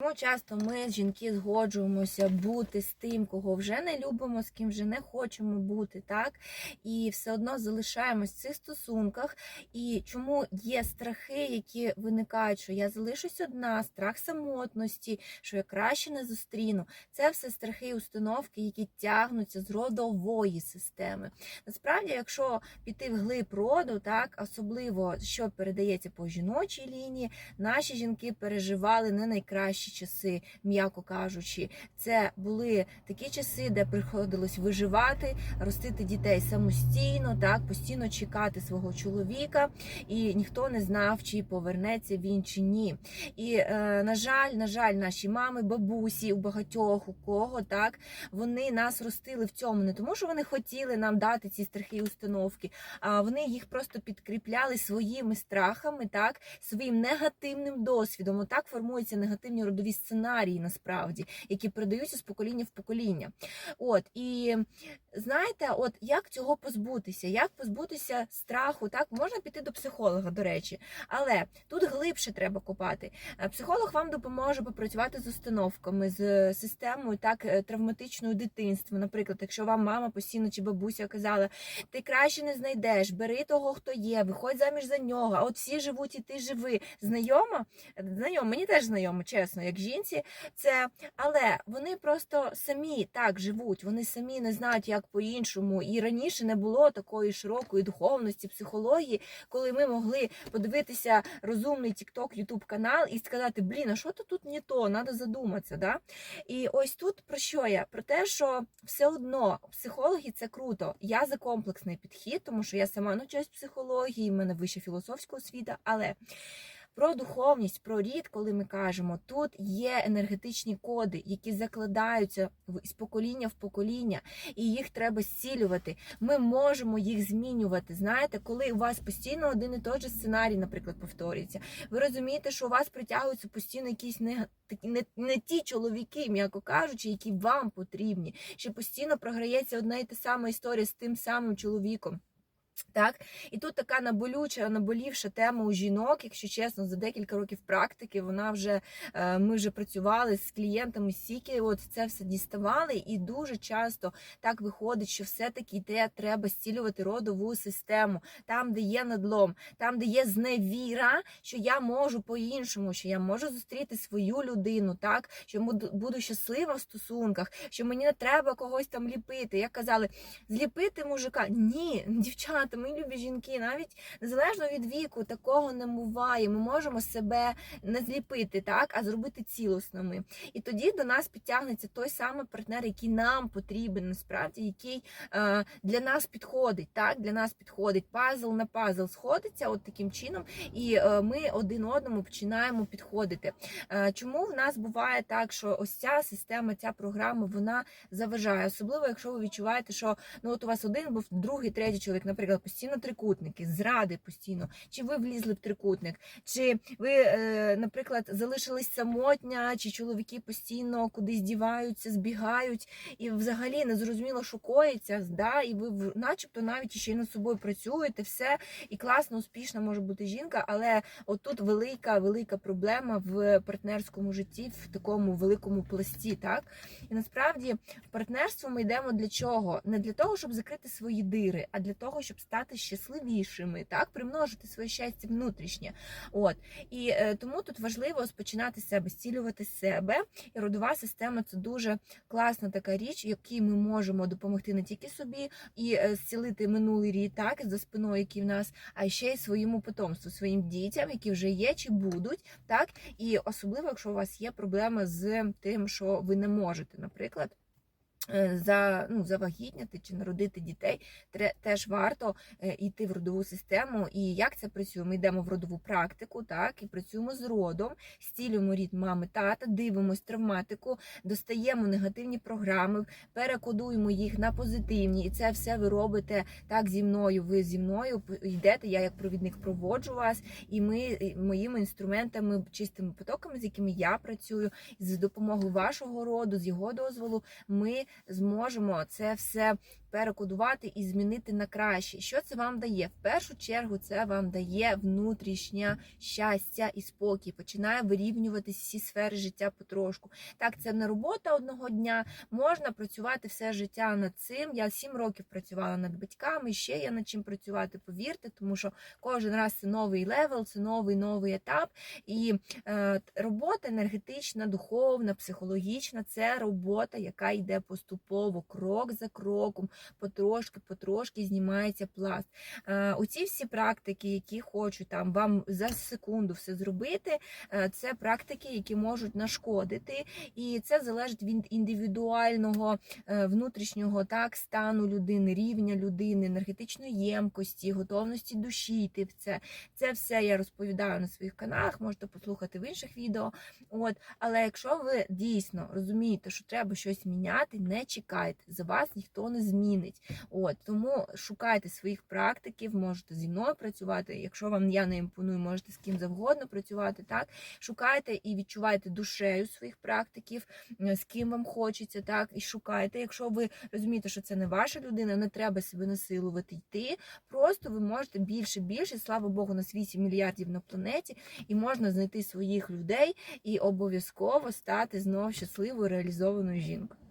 Тому часто ми, жінки, згоджуємося бути з тим, кого вже не любимо, з ким вже не хочемо бути, так? І все одно залишаємось в цих стосунках. І чому є страхи, які виникають, що я залишусь одна, страх самотності, що я краще не зустріну. Це все страхи і установки, які тягнуться з родової системи. Насправді, якщо піти в глиб роду, так особливо що передається по жіночій лінії, наші жінки переживали не найкращі часи, м'яко кажучи. Це були такі часи, де приходилось виживати, ростити дітей самостійно, так постійно чекати свого чоловіка, і ніхто не знав, чи повернеться він чи ні. І е, на жаль, на жаль, наші мами, бабусі, у багатьох у кого так вони нас ростили в цьому, не тому, що вони хотіли нам дати ці страхи і установки, а вони їх просто підкріпляли своїми страхами, так своїм негативним досвідом. Отак формуються негативні родові сценарії, насправді, які передаються з покоління в покоління. От і знаєте, от як цього позбутися? Як позбутися страху? Так можна піти до психолога, до речі, але тут глибше треба копати. Е, Психолог вам допоможе попрацювати з установками, з системою так е, травматичного дитинства. Наприклад, якщо вам мама постійно чи бабуся казала, ти краще не знайдеш, бери того, хто є, виходь заміж за нього. А от всі живуть, і ти живи. Знайомо? Знайомо, мені теж знайомо, чесно, як жінці. Це але вони просто самі так живуть. Вони самі не знають, як по-іншому. І раніше не було такої широкої духовності, психології, коли ми могли подивитися розумний TikTok, YouTube канал і сказати, блін, а що то тут не то, треба задуматися. Да? І ось тут про що я? Про те, що все одно психологи це круто. Я за комплексний підхід, тому що я сама навчаюсь психології, в мене вища філософська освіта, але. Про духовність, про рід, коли ми кажемо, тут є енергетичні коди, які закладаються з покоління в покоління, і їх треба зцілювати. Ми можемо їх змінювати. Знаєте, коли у вас постійно один і той же сценарій, наприклад, повторюється, ви розумієте, що у вас притягуються постійно якісь не, не, не ті чоловіки, м'яко кажучи, які вам потрібні. Що постійно програється одна і та сама історія з тим самим чоловіком. Так, і тут така наболюча, наболівша тема у жінок, якщо чесно, за декілька років практики вона вже е, ми вже працювали з клієнтами стільки, от це все діставали, і дуже часто так виходить, що все-таки те треба зцілювати родову систему, там, де є надлом, там, де є зневіра, що я можу по-іншому, що я можу зустріти свою людину, так що буду щаслива в стосунках, що мені не треба когось там ліпити. Як казали, зліпити мужика. Ні, дівчата, ми любі жінки, навіть незалежно від віку, такого не буває. Ми можемо себе не зліпити, так, а зробити цілісними. І тоді до нас підтягнеться той самий партнер, який нам потрібен, насправді, який е, для нас підходить. Так, для нас підходить пазл на пазл сходиться от таким чином, і е, ми один одному починаємо підходити. Е, чому в нас буває так, що ось ця система, ця програма, вона заважає, особливо якщо ви відчуваєте, що ну от у вас один був другий, третій чоловік, наприклад, постійно трикутники, зради постійно, чи ви влізли в трикутник, чи ви, е, наприклад, залишились самотня, чи чоловіки постійно кудись діваються, збігають, і взагалі не зрозуміло, що коїться, да, і ви начебто навіть ще й над собою працюєте, все і класно, успішна може бути жінка, але отут велика, велика проблема в партнерському житті, в такому великому пласті, так? І насправді в партнерство ми йдемо для чого? Не для того, щоб закрити свої дири, а для того, щоб стати щасливішими, так, примножити своє щастя внутрішнє. От і е, тому тут важливо розпочинати себе, зцілювати себе. І родова система це дуже класна така річ, якій ми можемо допомогти не тільки собі і е, зцілити минулий рік, так за спиною, який в нас, а ще й своєму потомству, своїм дітям, які вже є чи будуть, так і особливо, якщо у вас є проблеми з тим, що ви не можете, наприклад. Е, За ну завагітняти чи народити дітей теж варто е, йти в родову систему. І як це працює? Ми йдемо в родову практику, так і працюємо з родом, стілюємо рід мами, тата, дивимось травматику, достаємо негативні програми, перекодуємо їх на позитивні, і це все ви робите так зі мною. Ви зі мною йдете. Я як провідник проводжу вас, і ми моїми інструментами, чистими потоками, з якими я працюю, з допомогою вашого роду, з його дозволу, ми зможемо це все перекодувати і змінити на краще. Що це вам дає? В першу чергу це вам дає внутрішнє щастя і спокій. Починає вирівнюватись всі сфери життя потрошку. Так, це не робота одного дня. Можна працювати все життя над цим. Я сім років працювала над батьками. Ще є над чим працювати. Повірте, тому що кожен раз це новий левел, це новий новий етап. І е, робота енергетична, духовна, психологічна це робота, яка йде поступово, крок за кроком, потрошки, потрошки знімається пласт. Е, оці всі практики, які хочуть там вам за секунду все зробити, е, це практики, які можуть нашкодити, і це залежить від індивідуального е, внутрішнього так стану людини, рівня людини, енергетичної ємкості, готовності душі йти в це. Це все я розповідаю на своїх каналах, можете послухати в інших відео. От, але якщо ви дійсно розумієте, що треба щось міняти, не чекайте, за вас ніхто не змінить. От тому шукайте своїх практиків, можете зі мною працювати. Якщо вам я не імпоную, можете з ким завгодно працювати. Так шукайте і відчувайте душею своїх практиків, е, з ким вам хочеться, так і шукайте. Якщо ви розумієте, що це не ваша людина, не треба себе насилувати йти. Просто ви можете більше, більше, слава Богу, нас 8 мільярдів на планеті, і можна знайти своїх людей і обов'язково стати знов щасливою реалізованою жінкою.